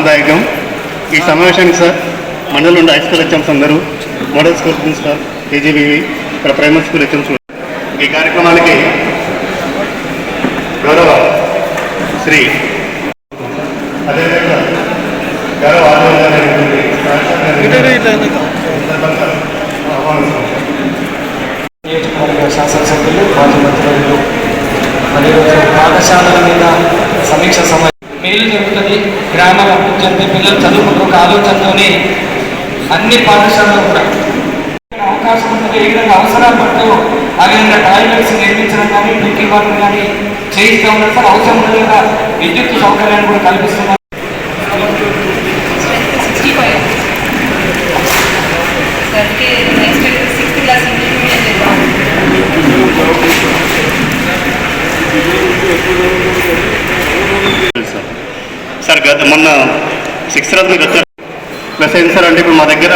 ఆనందదాయకం ఈ సమావేశానికి సార్ మండలం నుండి హై స్కూల్ హెచ్ఎంస్ అందరూ మోడల్ స్కూల్ ప్రిన్సిపాల్ కేజీబీవి ఇక్కడ ప్రైమరీ స్కూల్ హెచ్ఎంస్ ఈ కార్యక్రమానికి గౌరవ శ్రీ అదేవిధంగా గౌరవ శాసనసభ్యులు మాజీ మంత్రులు మరి పాఠశాలల మీద సమీక్ష సమయం మేలు జరుగుతుంది గ్రామాల అభివృద్ధి చెంది పిల్లలు చదువుకుంటూ ఒక ఆలోచనతోనే అన్ని పాఠశాలలో కూడా. అవకాశం ఉంటుంది ఏ విధంగా అవసరాలు పడుతూ ఆ విధంగా టాయిలెట్స్ నిర్మించడం కానీ డ్రింకింగ్ వాటర్ కానీ చేయిస్తూ ఉన్నారు సార్ అవసరం ఉన్న విధంగా విద్యుత్ సౌకర్యాన్ని కూడా కల్పిస్తున్నారు. Thank you. సార్ సార్ గత మొన్న సిక్స్ రోజు మీరు వచ్చారు. ప్లస్ ఏంటి సార్ అంటే ఇప్పుడు మా దగ్గర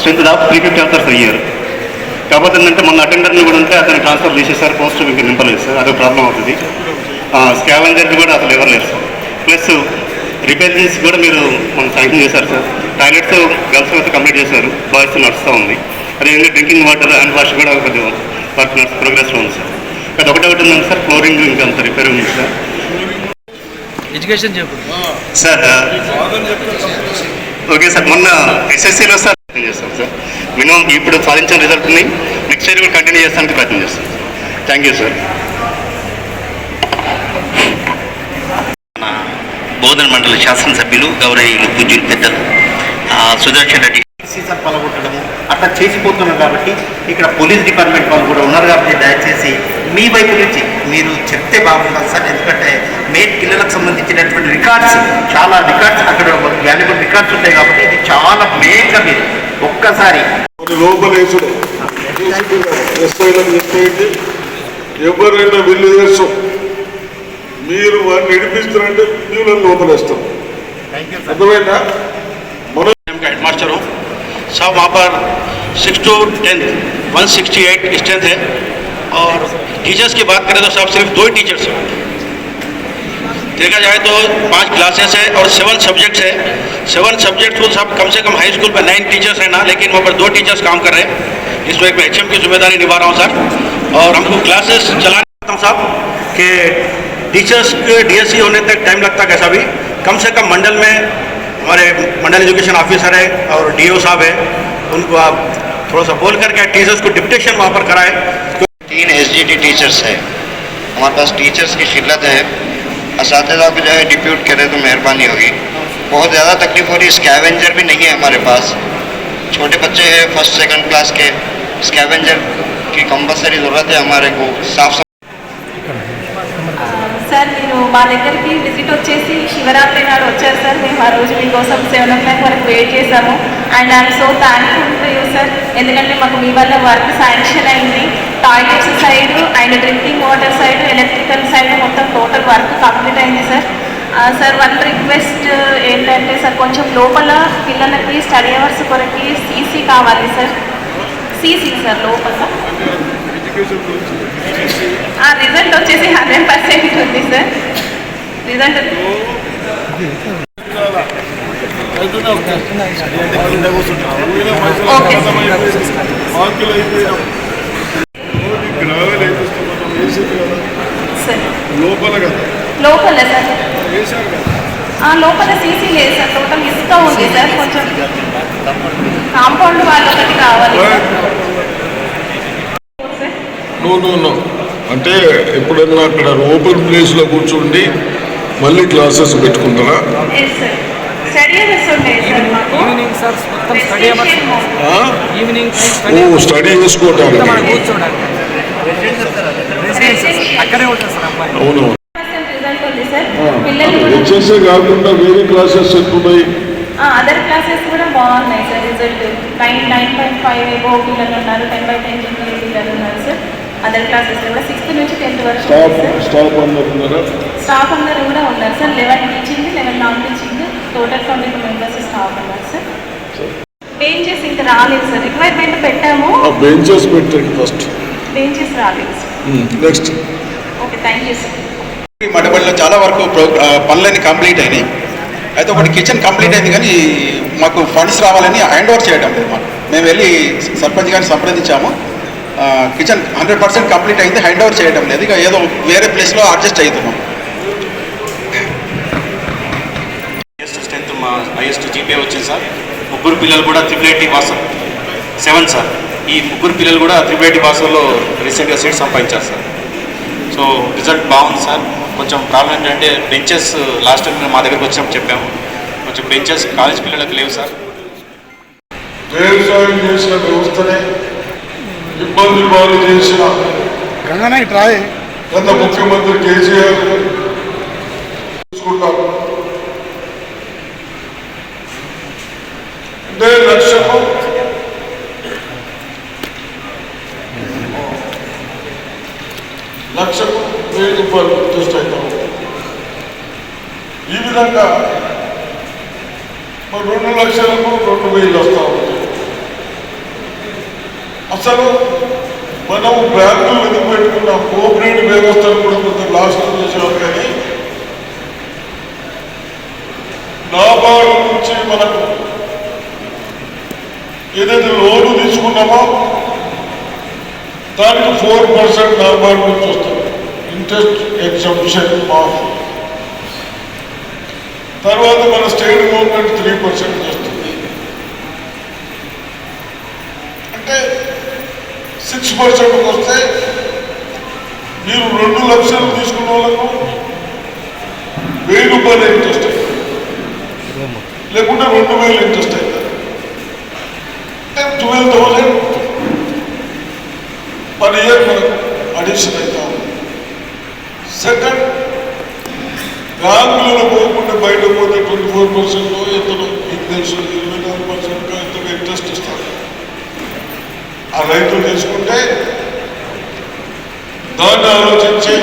స్ట్రెంత్ దాపు త్రీ ఫిఫ్టీ అవుతారు సార్ ఇయర్ కాకపోతే ఏంటంటే మొన్న అటెండర్ని కూడా ఉంటే అతను ట్రాన్స్ఫర్ చేసేసారు పోస్ట్ మీకు నింపలేదు సార్ అదే ప్రాబ్లం అవుతుంది. స్కావెంజర్లు కూడా అసలు ఎవరు లేరు సార్. ప్లస్ రిపేరింగ్స్ కూడా మీరు మనం శాంక్షన్ చేశారు సార్. టాయిలెట్స్ గర్ల్స్ అయితే కంప్లీట్ చేశారు. బాయ్స్ నడుస్తూ ఉంది. అదేవిధంగా డ్రింకింగ్ వాటర్ హ్యాండ్ వాష్ కూడా కొద్దిగా వర్క్ ప్రోగ్రెస్లో ఉంది సార్. అది ఒకటే ఒకటి ఉందండి సార్ ఫ్లోరింగ్ ఇంకా అంత రిపేర్ ఉంది సార్. ఎడ్యుకేషన్ చెప్పు. సార్ ఓకే సార్ మొన్న ఎస్ఎస్సీలో సార్ ప్రయత్నం చేస్తాం సార్. మినిమం ఇప్పుడు సాధించిన రిజల్ట్ని నెక్స్ట్ ఇయర్ కూడా కంటిన్యూ చేస్తానికి ప్రయత్నం చేస్తాం. Thank you sir. బోధన మండల శాసనసభ్యులు గౌరవీయులు పూజ్యులు పెద్దలు ఆ, సుదర్శన్ రెడ్డి. సీజన్ పలగొట్టడము అట్లా చేసిపోతున్నాం కాబట్టి ఇక్కడ పోలీస్ డిపార్ట్మెంట్ వాళ్ళు కూడా ఉన్నారు కాబట్టి దయచేసి మీ వైపు నుంచి మీరు చెప్తే బాగుంటుంది సార్ ఎందుకంటే మేట్ పిల్లలకు సంబంధించినటువంటి రికార్డ్స్ చాలా రికార్డ్స్ అక్కడ వాల్యుబుల్ రికార్డ్స్ ఉంటాయి కాబట్టి ఇది చాలా మెయిన్గా మీరు ఒక్కసారి కొన్ని లోపలేసుడు ఎస్ఐలకు చెప్పేయండి ఎవరైనా విలేజర్స్ మీరు వారిని నడిపిస్తారంటే మీరు లోపలేస్తాం అర్థమైందా మనం का हेडमास्टर हूँ सब वहाँ पर six two tenth one sixty eight strength है और टीचर्स की बात करें तो सब सिर्फ़ दो ही टीचर्स हैं। देखा जाए तो पाँच क्लासेस है और सेवन सब्जेक्ट्स है। सेवन सब्जेक्ट को सब कम से कम हाई स्कूल पर नाइन टीचर्स है ना, लेकिन वहाँ पर दो टीचर्स काम कर रहे हैं। इसमें एक मैं एच की ज़िम्मेदारी निभा रहा हूँ सर और हमको क्लासेस चलाने साहब कि टीचर्स के डीएससी होने तक टाइम लगता कैसा भी। कम से कम मंडल में हमारे मंडल एजुकेशन ऑफिसर है और डीओ साहब है। उनको आप थोड़ा सा बोल करके टीचर्स को डिप्टेशन वहाँ पर कराए। तीन पीजीटी टीचर्स है। हमारे पास टीचर्स की किल्लत है। इस जो है डिप्यूट करें तो मेहरबानी होगी। बहुत ज़्यादा तकलीफ़ हो रही स्कैवेंजर भी नहीं है हमारे पास। छोटे बच्चे हैं फ़र्स्ट सेकंड क्लास के। स्कैवेंजर की कंपलसरी ज़रूरत है हमारे को। साफ़ మా దగ్గరికి విజిట్ వచ్చేసి శివరాత్రి నాడు వచ్చారు సార్. మేము ఆ రోజు మీకోసం సెవెన్ ఓ క్లాక్ వరకు వెయిట్ చేశాము. And I'm so thankful to you sir ఎందుకంటే మాకు మీ వల్ల వర్క్ శాంక్షన్ అయింది. Toilets side and drinking water side electrical side మొత్తం టోటల్ వర్క్ కంప్లీట్ అయింది సార్ సార్ వన్ రిక్వెస్ట్ ఏంటంటే సార్ కొంచెం లోపల పిల్లలకి స్టడీ అవర్స్ కొరకి సీసీ కావాలి సార్ సీసీ సార్ లోపల. ఆ రిజల్ట్ వచ్చేసి హండ్రెడ్ పర్సెంట్ ఉంది సార్ రిజల్ట్ లోపల కదా లోపల సార్ ఆ లోపల సీసీ లేదు సార్ టోటల్ ఇసుక ఉంది సార్ కొంచెం కాంపౌండ్ వాళ్ళు ఒకటి కావాలి. No no no. అంటే ఎప్పుడన్నా అక్కడ ఓపెన్ ప్లేస్లో కూర్చుండి మళ్ళీ క్లాసెస్ పెట్టుకుంటారా? స్టడీ అవర్స్ ఉంటాయి సార్ మాకు. ఈవినింగ్ సార్ మొత్తం స్టడీ అవర్స్ Residential home. ఆ? ఈవినింగ్ ఓ స్టడీ చేసుకోవటానికి మనం కూర్చోడానికి Residential. అక్కడే ఉంటుంది సార్ అమ్మాయి అవును. పర్సెంట్ రిజల్ట్ ఉంది సార్ పిల్లలు కూడా హెచ్ఎస్ఏ కాకుండా వేరే క్లాసెస్ ఎక్కున్నాయి అదర్ క్లాసెస్ కూడా బాగున్నాయి sir result nine nine point five ఏవో పిల్లలు ఉన్నారు టెన్ బై టెన్ పిల్లలు ఉన్నారు సార్ అదర్ క్లాసెస్ కూడా సిక్స్త్ నుంచి టెన్త్ వరకు స్టాఫ్ స్టాఫ్ అందరు ఉన్నారా? స్టాఫ్ అందరూ కూడా ఉన్నారు sir eleven teaching eleven non teaching total twenty two members staff ఉన్నారు సార్ బెంచెస్ ఇంకా రాలేదు సార్ రిక్వైర్మెంట్ పెట్టాము. ఆ బెంచెస్ పెట్టండి ఫస్ట్ బెంచెస్ రాలేదు sir next okay thank you sir మడబడిలో చాలా వరకు పనులన్నీ కంప్లీట్ అయినాయి. అయితే ఒకటి కిచెన్ కంప్లీట్ అయింది కానీ మాకు ఫండ్స్ రావాలని హ్యాండ్ ఓవర్ చేయడం లేదు మాకు. మేము వెళ్ళి సర్పంచ్ గారిని సంప్రదించాము. కిచెన్ హండ్రెడ్ పర్సెంట్ కంప్లీట్ అయింది హ్యాండ్ ఓవర్ చేయడం లేదు. ఇక ఏదో వేరే ప్లేస్లో అడ్జస్ట్ అవుతున్నాం హైయెస్ట్ స్ట్రెంత్ మా హైయెస్ట్ జీపీఏ వచ్చింది సార్. ముగ్గురు పిల్లలు కూడా triple eighty pass seven sir. ఈ ముగ్గురు పిల్లలు కూడా త్రిపుల్ ఎయిటీ పాస్లో రీసెంట్గా సీట్ సంపాదించారు సార్. సో రిజల్ట్ బాగుంది సార్. కొంచెం ప్రాబ్లం ఏంటంటే బెంచెస్ లాస్ట్ టైం మా దగ్గరకు వచ్చినప్పుడు చెప్పాము. కొంచెం బెంచెస్ కాలేజ్ పిల్లలకు లేవు సార్. వ్యవసాయం చేసిన వ్యవస్థనే ఇబ్బందులు పాలు చేసిన గత ముఖ్యమంత్రి కేసీఆర్ చూసుకుంటాం అంటే లక్ష్యము లక్షకు వెయ్యి రూపాయలు అడ్జస్ట్ అవుతాం. ఈ విధంగా మరి రెండు లక్షలకు రెండు వేలు వస్తా. ఉంటాయి అసలు మనం బ్యాంకులు ఎందుకు పెట్టుకున్నాం? కోఆపరేటివ్ వ్యవస్థను కూడా కొంచెం లాస్ట్ చేసాం కానీ నాబార్డు నుంచి మనకు ఏదైతే లోను తీసుకున్నామో దానికి ఫోర్ పర్సెంట్ నాబార్డు నుంచి వస్తుంది. Interest exemption off. తర్వాత మన స్టేట్ గవర్నమెంట్ త్రీ పర్సెంట్ చేస్తుంది. అంటే సిక్స్ పర్సెంట్ వస్తే మీరు రెండు లక్షలు తీసుకున్న వాళ్ళకు వెయ్యి రూపాయలు ఇంట్రెస్ట్ అవుతుంది లేకుంటే రెండు వేలు ఇంట్రెస్ట్ అవుతుంది అంటే ట్వెల్వ్ థౌసండ్ పర్ ఇయర్ మనకు అడిషన్ అవుతాం సెకండ్ బ్యాంకులలో పోకుండా బయట పోతే ట్వంటీ ఫోర్ పర్సెంట్ ఎంత మీకు తెలుసు ఇరవై నాలుగు పర్సెంట్ ఎంతగా ఇంట్రెస్ట్ ఇస్తారు ఆ రైతులు తీసుకుంటే దాన్ని ఆలోచించి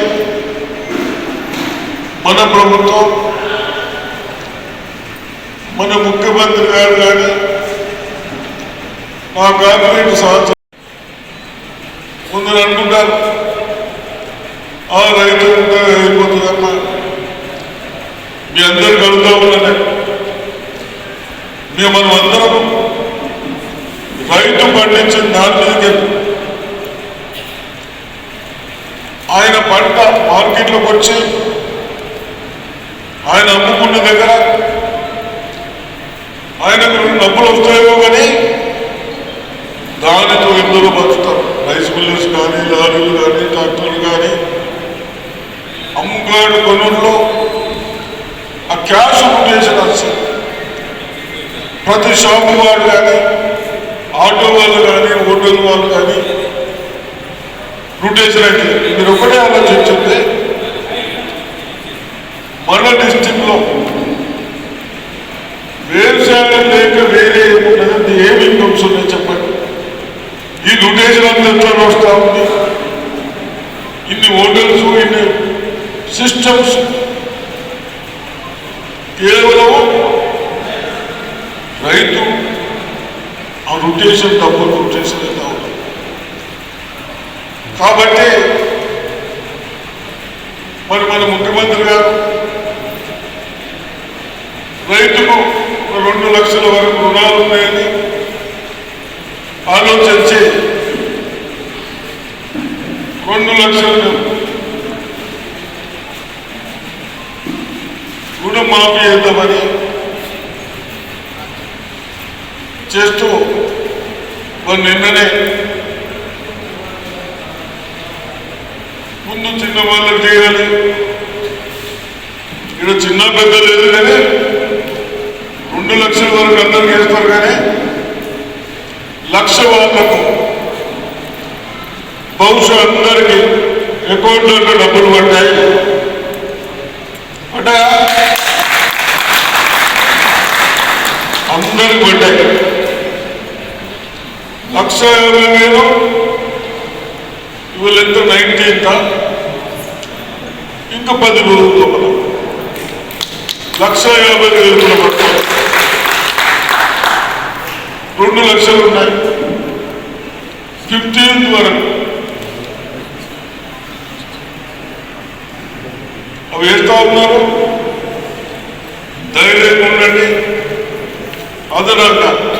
మన ప్రభుత్వం మన ముఖ్యమంత్రి గారు కానీ మా క్యాబినెట్ సహచరు కొందరు అనుకుంటారు ఆ రైతు ఉంటే అయిపోతుందమ్మా. మీ అందరు అడుగుతా మేము మనం అందరం రైతు పండించిన దాని మీదకి ఆయన పంట మార్కెట్లోకి వచ్చి ఆయన అమ్ముకున్న దగ్గర ఆయనకు రెండు డబ్బులు వస్తాయో కానీ దానితో ఎందుకు బతుకుతారు. రైస్ మిల్లర్స్ కానీ లారీలు కానీ ట్రాక్టర్లు కానీ అమ్ముకాడు కొనుల్లో ఆ క్యాష్ రొటేషన్ వస్తుంది ప్రతి షాపు వాడు కానీ ఆటో వాళ్ళు కానీ హోటల్ వాళ్ళు కానీ రూటేషన్ అయితే మీరు ఒకటే ఆలోచించండి మన డిస్టిక్లో వ్యవసాయం లేక వేరే ఏముండదంటే ఏమి ఇన్కమ్స్ ఉన్నాయి చెప్పండి. ఈ రొటేషన్ అంతా ఎట్లా వస్తూ ఉంది. ఇన్ని హోటల్స్ ఇన్ని సిస్టమ్స్ కేవలం రైతు రొటేషన్ డబ్బులు రొటేషన్ అవుతా ఉంది కాబట్టి మరి మన ముఖ్యమంత్రి గారు రైతుకు రెండు లక్షల వరకు రుణాలు ఉన్నాయని ఆలోచించి రెండు లక్షలు రుణమాఫీ చేద్దామని చేస్తూ మరి నిన్ననే ముందు చిన్న వాళ్ళకి చేయాలి ఇక్కడ చిన్న పెద్ద లేదు కానీ రెండు లక్షల వరకు అందరికి వేస్తారు కానీ లక్ష వాళ్ళకు బహుశా అందరికి అకౌంట్లో డబ్బులు పడ్డాయి అంటే అందరికి పడ్డాయి లక్ష యాభై వేలు ఇవాళ నైన్టీన్త్ ఇంకా పది రోజులు మనం లక్ష యాభై వేలు కూడా రెండు లక్షలు ఉన్నాయి. ఫిఫ్టీన్త్ వరకు. వేస్తా ఉన్నారు. ధైర్యంగా ఉండండి. అదనంగా.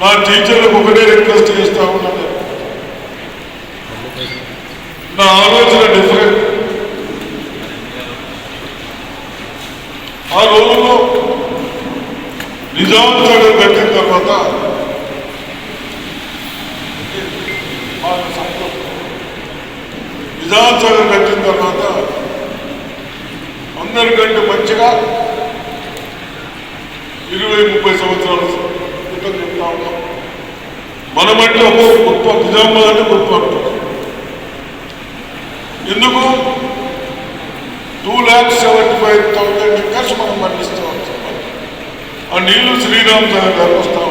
నా టీచర్లకు ఒకటే రిక్వెస్ట్ చేస్తూ ఉన్నాను. నా ఆలోచన డిఫరెంట్ ఆ రోజుల్లో నిజాం చదువు పెట్టిన తర్వాత నిజాం చదువు పెట్టిన తర్వాత అందరికంటే మంచిగా ఇరవై ముప్పై సంవత్సరాలు క్రితం చెప్తా ఉన్నాం మనమంటే ఒక గొప్ప నిజామాబాద్ అంటే గొప్ప అంటున్నాం ఎందుకు? Two lakhs seventy five thousand acres మనం పండిస్తూ ఉంటాం. ఆ నీళ్ళు శ్రీరామ్ సాగర్ గారు ఉంటాం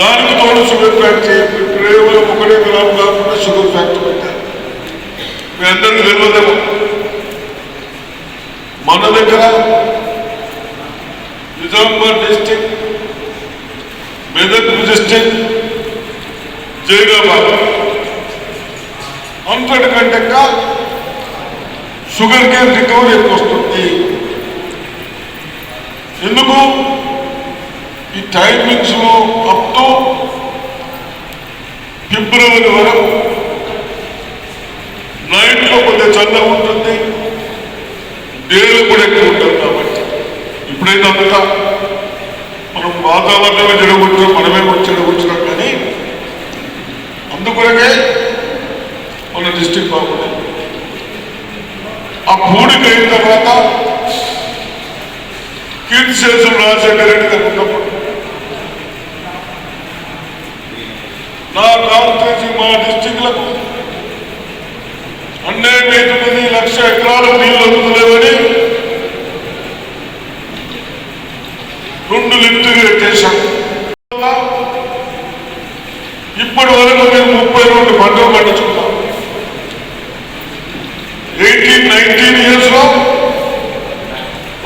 దానికి తోడు షుగర్ ఫ్యాక్టరీ కేవలం ఒకటే గ్రామం కాకుండా షుగర్ ఫ్యాక్టరీ పెట్టారు. మీ అందరికీ తెలియదేమో మన దగ్గర నిజామాబాద్ డిస్టిక్ మెదక్ డిస్టిక్ జైరాబాద్ అంతటికంటే ఇంకా షుగర్ కేన్ రికవరీ ఎక్కువ వస్తుంది. ఎందుకు? ఈ టైమింగ్స్లో అప్ టు ఫిబ్రవరి వరకు నైట్లో కొంచెం చల్ల ఉంటుంది డేలో కూడా ఎక్కువ ఉంటుంది కాబట్టి. ఇప్పుడైతే అంతా మనం వాతావరణమే చెడగొట్టాం మనమే చెడగొచ్చినాం కానీ అందుకొరకే మన డిస్టిక్ బాగుంది. ఆ పూడిక అయిన తర్వాత కిడ్స్ చేసిన రాజశేఖర రెడ్డి గారు ఉన్నప్పుడు నా కాన్స్టిట్యూన్సీ మా డిస్టిక్లకు అన్యాయం అవుతున్నది లక్ష ఎకరాలు నీళ్ళు అందుతలేవని రెండు చేశాం. ఇప్పటి వరకు మేము ముప్పై రెండు పంటలు పండించుకున్నాం ఎయిటీన్ నైన్టీన్ ఇయర్స్లో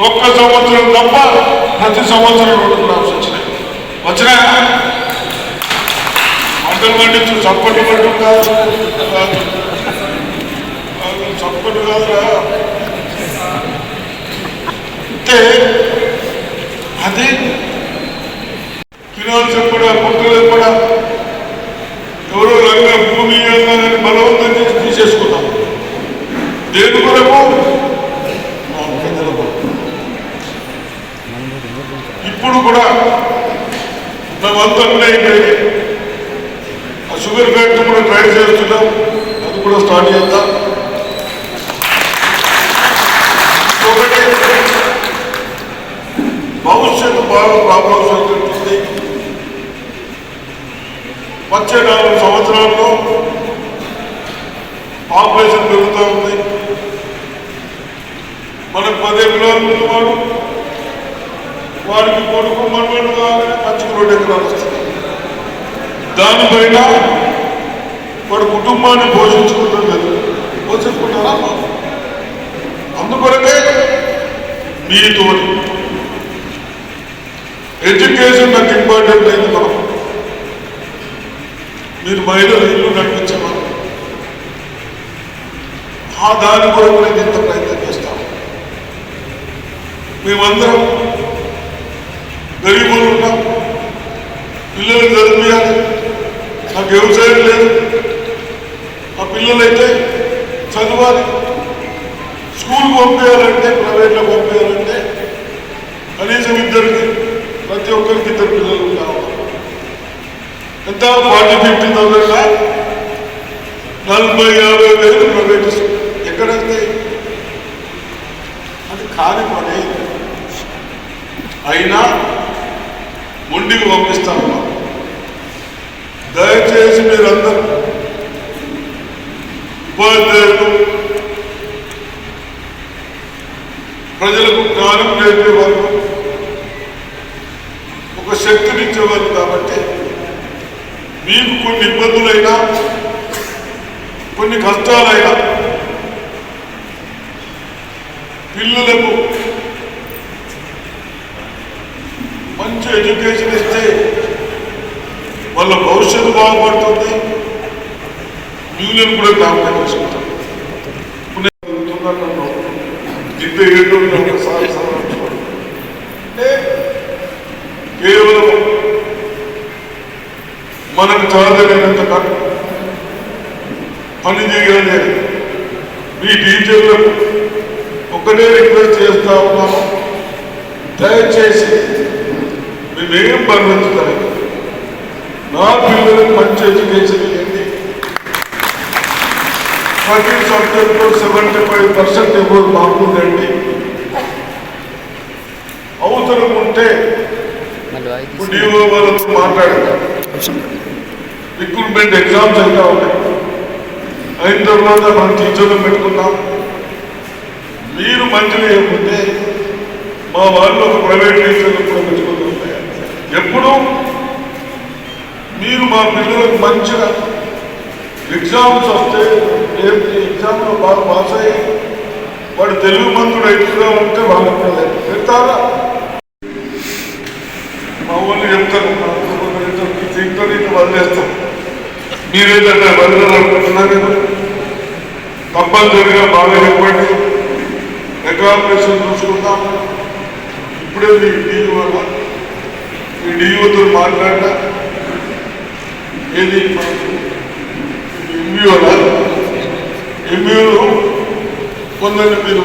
ఒక్క సంవత్సరం తప్ప ప్రతి సంవత్సరం రెండు క్రాప్స్ వచ్చినాయి. వచ్చినాయా? పంటలు పండించు చప్పటి పంటలు కాదు. కాదు. చప్పటి కాదురా. అంటే అది కూడా కూడా ఎవరో రంగ భూమి ఇవ్వాలని బలవంతం చేసి తీసేసుకున్నాం దేని కొరకు? ఇప్పుడు కూడా మేమంతా ఆ షుగర్ ఫ్యాక్టరీ కూడా ట్రై చేస్తున్నాం. అది కూడా స్టార్ట్ చేద్దాం. ఒకటి భవిష్యత్తు బాగా ప్రాబ్లమ్స్ అవుతుంది వచ్చే నాలుగు సంవత్సరాల్లో పాపులేషన్ పెరుగుతూ ఉంది. మనకు పదే పిల్లలు వాడు వారికి కొడుకు మనవాడు కావాలి మంచిగా రెండు ఎకరాలు వస్తుంది. దానిపైన వాడు కుటుంబాన్ని పోషించుకుంటాం లేదు పోషించుకుంటారా? అందుకొరకే మీతో ఎడ్యుకేషన్ నాకు ఇంపార్టెంట్ అయింది మీరు మహిళలు ఇల్లు నడిపించేవారు ఆ దాని కొరకు నేను ఎంత ప్రయత్నం చేస్తాను? మేమందరం గరీబులు ఉన్నాం. పిల్లలు చదివియాలి. నాకు వ్యవసాయం లేదు. ఆ పిల్లలైతే చదవాలి. స్కూల్ పంపించాలంటే ప్రైవేట్లో పంపించాలంటే కనీసం ఇద్దరికి ప్రతి ఒక్కరికి ఇద్దరు పిల్లలు ఎంత ఫార్టీ ఫిఫ్టీ థౌసండ్ నలభై యాభై వేలు ప్రైవేట్ స్కూల్. ఎక్కడైతే? అది కాని పని అయినా ముండికి పంపిస్తాను దయచేసి మీరందరూ ఉపాధ్యాయులు ప్రజలకు జ్ఞానం నేర్పేవారు ఒక శక్తినిచ్చేవారు కాబట్టి మీకు కొన్ని ఇబ్బందులైనా కొన్ని కష్టాలైనా పిల్లలకు మంచి ఎడ్యుకేషన్ ఇస్తే వాళ్ళ భవిష్యత్తు బాగుపడుతుంది. యూనియన్ కూడా జ్ఞాపకం చేసుకుంటాం. ఇప్పుడు ఏంటో సాయి చదవలేనంత కాదు పని చేయాలి మీ టీచర్లకు ఒకటే రిక్వెస్ట్ చేస్తా ఉన్నాము దయచేసి మేమేం బంధించుతారు నా పిల్లలకు మంచి ఎడ్యుకేషన్ ఇవ్వండి ప్రతి సబ్జెక్టులో సెవెంటీ ఫైవ్ పర్సెంట్ ఎవరు మాకుందండి అవసరం ఉంటే డిఓ వాళ్ళతో మాట్లాడతాం రిక్రూట్మెంట్ ఎగ్జామ్స్ అయితే ఉన్నాయి అయిన తర్వాత మనం టీచర్లు పెట్టుకున్నాం మీరు మంచిగా లేకపోతే మా వాళ్ళు ఒక ప్రైవేట్ టీచర్లు కూడా పెట్టుకుంటున్నాయి ఎప్పుడు మీరు మా పిల్లలకు మంచిగా ఎగ్జామ్స్ వస్తే ఎగ్జామ్లో బాగా పాస్ అయ్యి వాడు తెలుగు మంత్రుడు ఎక్కువగా ఉంటే వాళ్ళకి కూడా పెడతారా? మా వాళ్ళు చెప్తారు దీంతో నీకు వదిలేస్తాం మీరేదన్నా వదలాలనుకుంటున్నారు తప్పనిసరిగా బాగా చెప్పండి. రికార్డేషన్ చూసుకుందాం. ఇప్పుడే మీ డిఓ మీ డిఓతో మాట్లాడినా ఏది ఎంబీఓలా ఎంబీఓలు కొందరిని మీరు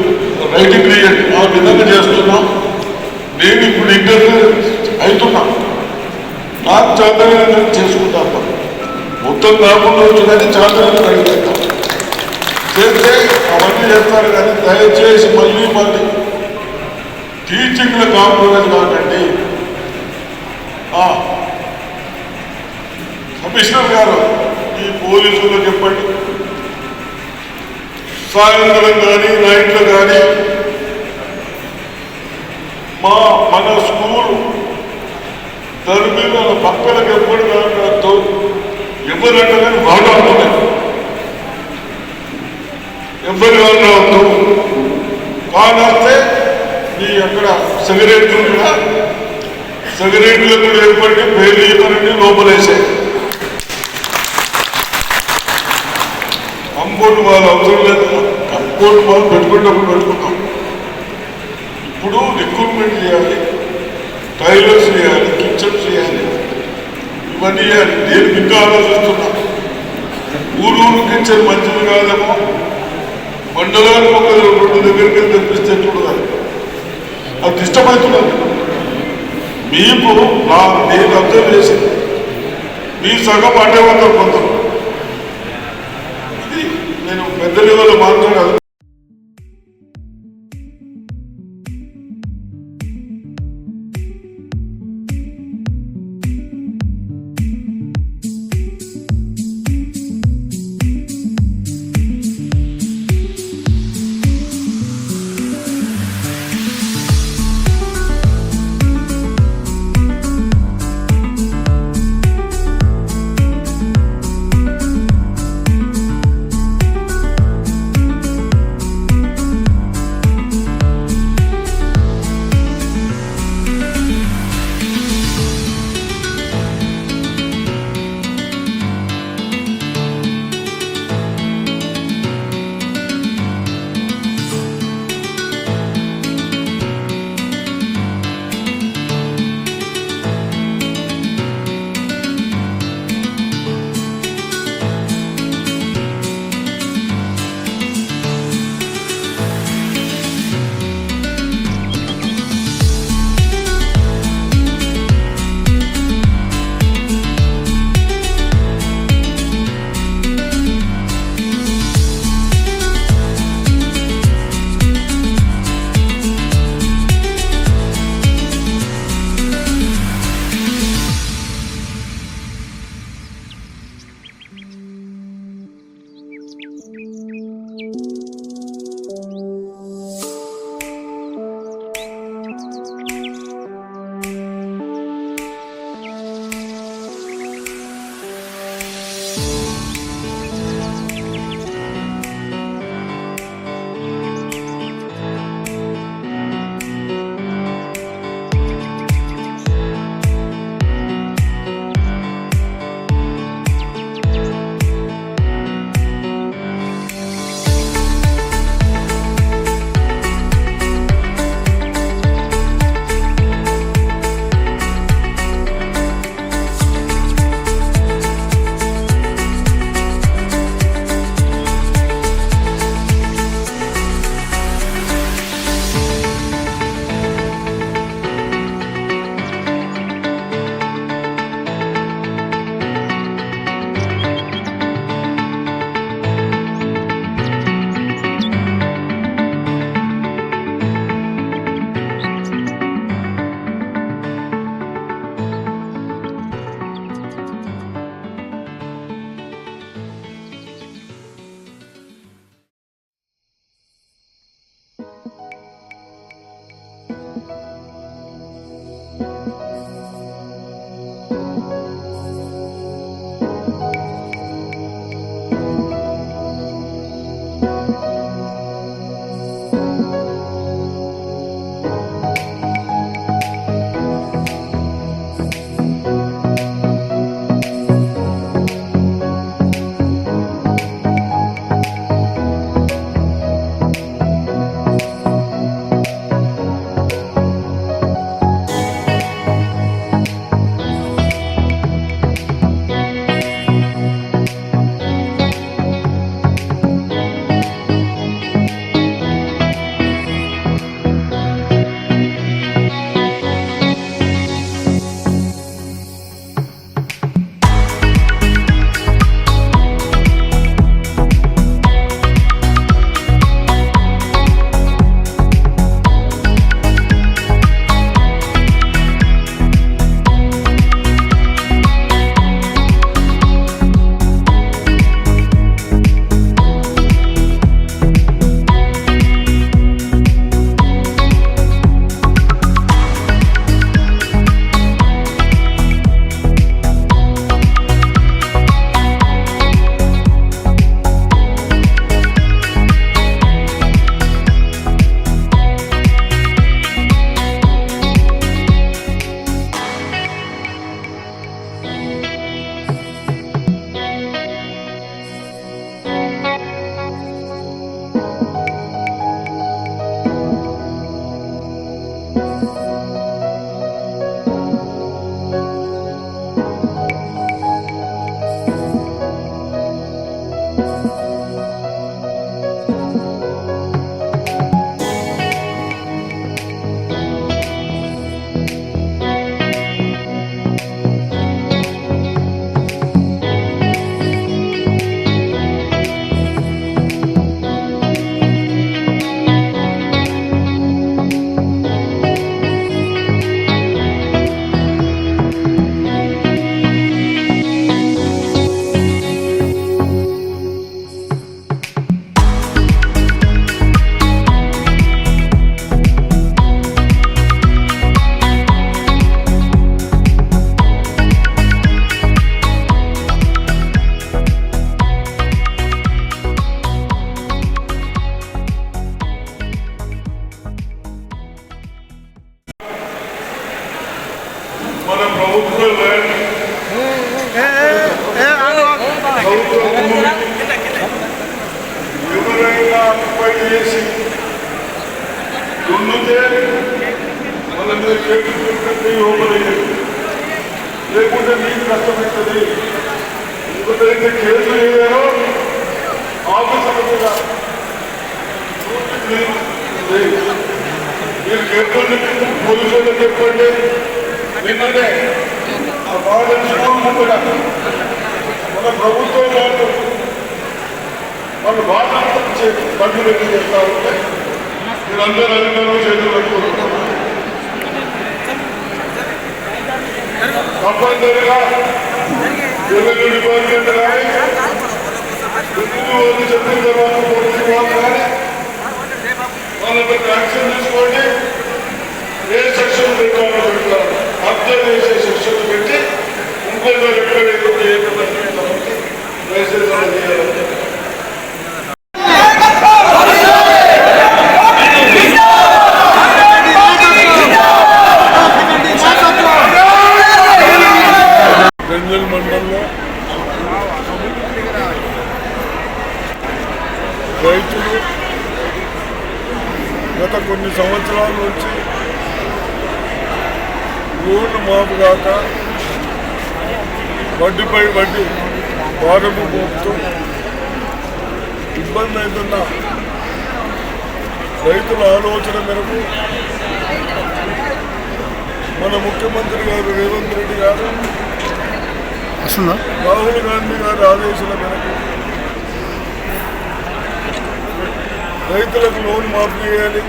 రైటింగ్ చేయండి ఆ విధంగా చేస్తున్నాం. నేను ఇప్పుడు ఇంటర్వ్యూ అవుతున్నాం నాకు చాలా చేసుకుంటాను మొత్తం కాకుండా వచ్చు కానీ చాలా చేస్తే అవన్నీ చేస్తారు కానీ దయచేసి మళ్ళీ మళ్ళీ టీచింగ్లో కాంప్రమైజ్ కాకండి కమిషనర్ గారు ఈ పోలీసులు చెప్పండి. సాయంత్రం కానీ నైట్లో కానీ మా మన స్కూల్ తరబీల పక్కలకు ఎప్పుడు కాదు ఎవరు కానీ బాగా అవుతున్నాయి ఎవరి వల్ల వద్దు. కానొస్తే మీ అక్కడ సిగరెట్లు కూడా సిగరెట్లు కూడా ఏర్పడి పేర్లు ఇవ్వరండి లోపలేసాయి కంపౌండ్ వాళ్ళు అవసరం లేదు కంపౌండ్ వాళ్ళు పెట్టుకున్నప్పుడు పెట్టుకుంటాం ఇప్పుడు రిక్రూట్మెంట్ చేయాలి టైలర్స్ చేయాలి కిచెన్ చేయాలి. ఇవన్నీ నేను ఇంకా ఆలోచిస్తున్నా. ఊరు ఊరు మంచిది కాదేమో? మండలానికి ఒక రెండు దగ్గరికి వెళ్ళి తెప్పిస్తే చూడదు. అది ఇష్టమవుతున్నది మీకు నా నేను అబ్జర్వ్ చేసింది. మీ సగం అటే వందరు కొంత ఇది నేను పెద్ద లెవెల్లో మాట్లాడాలి తప్పనిసరిగా రెవెన్యూ డిపార్ట్మెంట్ కానీ రెవెన్యూ చెప్పిన తర్వాత పోలీసు కానీ వాళ్ళపై యాక్షన్ తీసుకోండి ఏ సెక్షన్ పెట్టాలో పెడతారు అబ్జర్వ్ చేసే సెక్షన్ పెట్టి ఇంకొక ఎక్కడ చేయాలి గంజల్ మండలంలో రైతులు గత కొన్ని సంవత్సరాల నుంచి లోన్లు మాపు కాక వడ్డీపై వడ్డీ భారము మోపుతూ ఇబ్బంది అవుతున్న రైతుల ఆలోచన మేరకు మన ముఖ్యమంత్రి గారు రేవంత్ రెడ్డి గారు రాహుల్ గాంధీ గారి ఆదేశాల మేరకు రైతులకు లోన్ మాఫీ చేయాలి.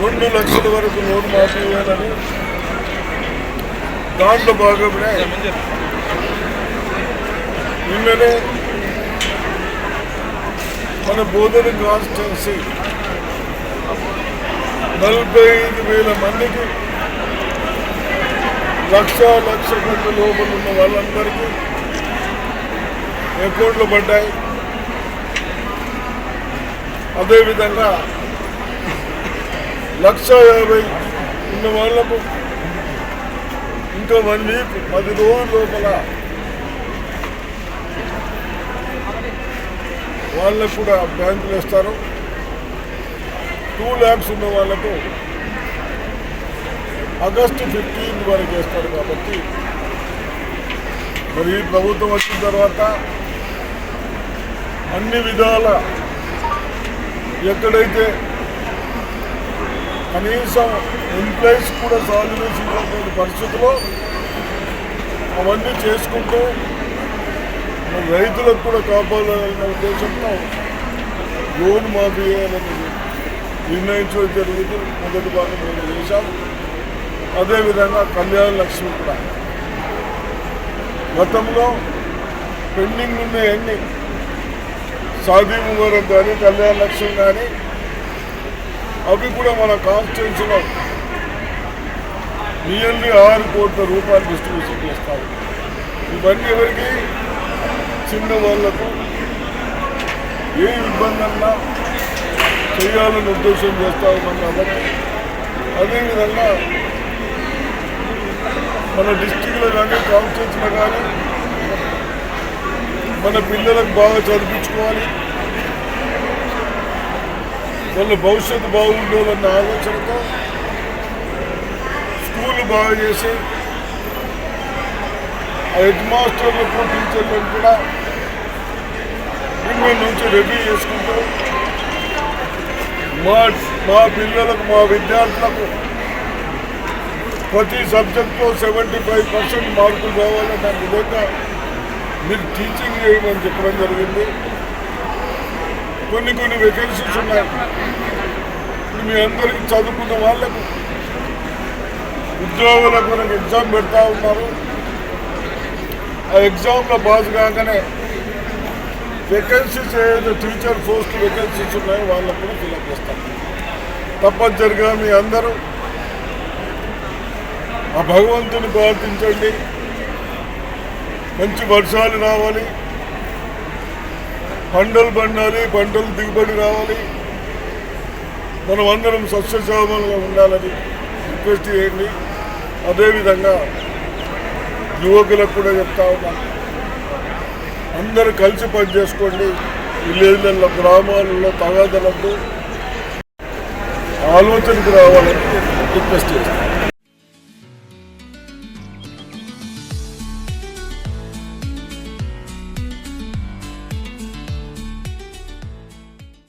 రెండు లక్షల వరకు లోన్ మాఫీ చేయాలని దాంట్లో భాగంగా నిన్ననే మన బోధన కాన్స్టిట్యున్సీ నలభై ఐదు వేల మందికి లక్ష లక్ష కంటే లోపల ఉన్న వాళ్ళందరికీ అకౌంట్లు పడ్డాయి. అదేవిధంగా లక్ష యాభై ఉన్న వాళ్ళకు ఇంకా వన్ వీక్ పది రోజుల లోపల వాళ్ళకు కూడా బ్యాంకులు ఇస్తారు టూ ల్యాక్స్ ఉన్న వాళ్ళకు ఆగస్టు ఫిఫ్టీన్త్ వరకు వేస్తారు కాబట్టి మరి ప్రభుత్వం వచ్చిన తర్వాత అన్ని విధాల ఎక్కడైతే కనీసం ఎంప్లాయీస్ కూడా సాల్యులేషన్ ఇవ్వలేని పరిస్థితిలో అవన్నీ చేసుకుంటూ రైతులకు కూడా కాపాడాలనే ఉద్దేశంతో లోన్ మాఫీ అనేది నిర్ణయించడం జరిగింది. మొదటి భాగం మేము చేశాం అదేవిధంగా కళ్యాణ లక్ష్మి కూడా. గతంలో పెండింగ్ ఉన్నాయన్నీ సాదీ ముబారక్ కానీ కళ్యాణ లక్ష్మి కానీ అవి కూడా మన కాన్స్టిట్యూన్సీలో నియర్లీ ఆరు కోట్ల రూపాయలు డిస్ట్రిబ్యూషన్ చేస్తారు. ఇవన్నీ ఎవరికి? చిన్న వాళ్ళకు ఏ ఇబ్బంది అన్నా చేయాలని ఉద్దేశం చేస్తా ఉన్నాం కాబట్టి అదేవిధంగా మన డిస్టిక్లో కానీ కాన్స్టిట్యూన్సీలో కానీ మన పిల్లలకు బాగా చదివించుకోవాలి. వాళ్ళ భవిష్యత్తు బాగుండాలన్న ఆలోచనతో స్కూల్ బాగా చేసి ఆ హెడ్ మాస్టర్లకు టీచర్లను కూడా నిన్న నుంచి రెడీ చేసుకుంటూ మా మా పిల్లలకు మా విద్యార్థులకు ప్రతి సబ్జెక్ట్లో సెవెంటీ ఫైవ్ పర్సెంట్ మార్కులు రావాలని దాని విధంగా మీరు టీచింగ్ చేయమని చెప్పడం జరిగింది. కొన్ని కొన్ని వెకెన్సీస్ ఉన్నాయి. ఇప్పుడు మీ అందరికీ చదువుకున్న వాళ్ళకు ఉద్యోగులకు మనకు ఎగ్జామ్ పెడతా ఉన్నారు. ఆ ఎగ్జామ్లో పాస్ కాగానే వెకెన్సీస్ ఏదైతే టీచర్ పోస్ట్ వెకెన్సీస్ ఉన్నాయో వాళ్ళకు కూడా ఫిల్అప్ చేస్తాం. తప్పనిసరిగా మీ అందరూ ఆ భగవంతుని ప్రార్థించండి. మంచి వర్షాలు రావాలి. పంటలు పండాలి పంటలు దిగుబడి రావాలి. మనం అందరం సస్యశ్యామలుగా ఉండాలని రిక్వెస్ట్ చేయండి. అదేవిధంగా యువకులకు కూడా చెప్తా ఉన్నాం అందరూ కలిసి పని చేసుకోండి. విలేజ్లలో గ్రామాలలో తగాదలద్దు ఆలోచనకు రావాలని రిక్వెస్ట్ చేస్తాను